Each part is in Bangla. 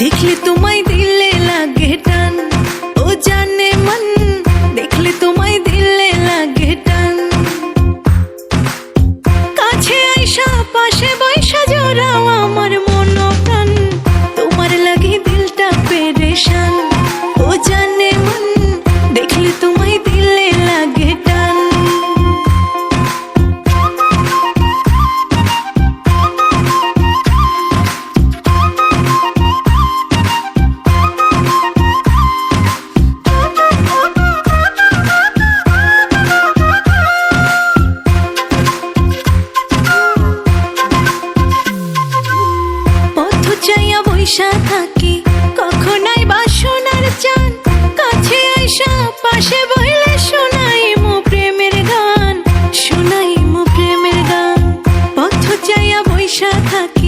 দেখলে তোমায় দিলে লাগে টান। ও জানে মন আইসা থাকি, কখনাই বা শোনার চান। কাছে আইসা পাশে বইলে শোনাই মো প্রেমের গান শোনাই মো প্রেমের গান। পথ চাইয়া বৈশা থাকি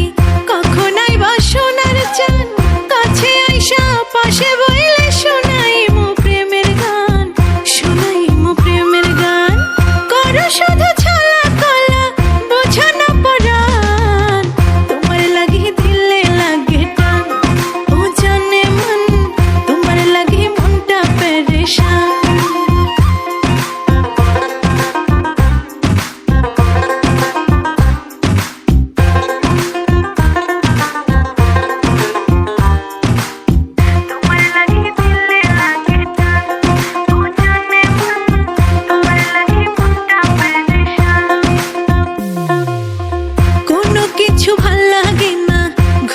কিছু ভালো লাগে না।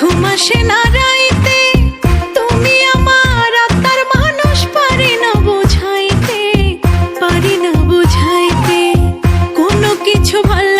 ঘুম না রাইতে। তুমি আমার আত্মার মানুষ, পারি না বোঝাইতে। পারি না বোঝাইতে। কোনো কিছু ভালো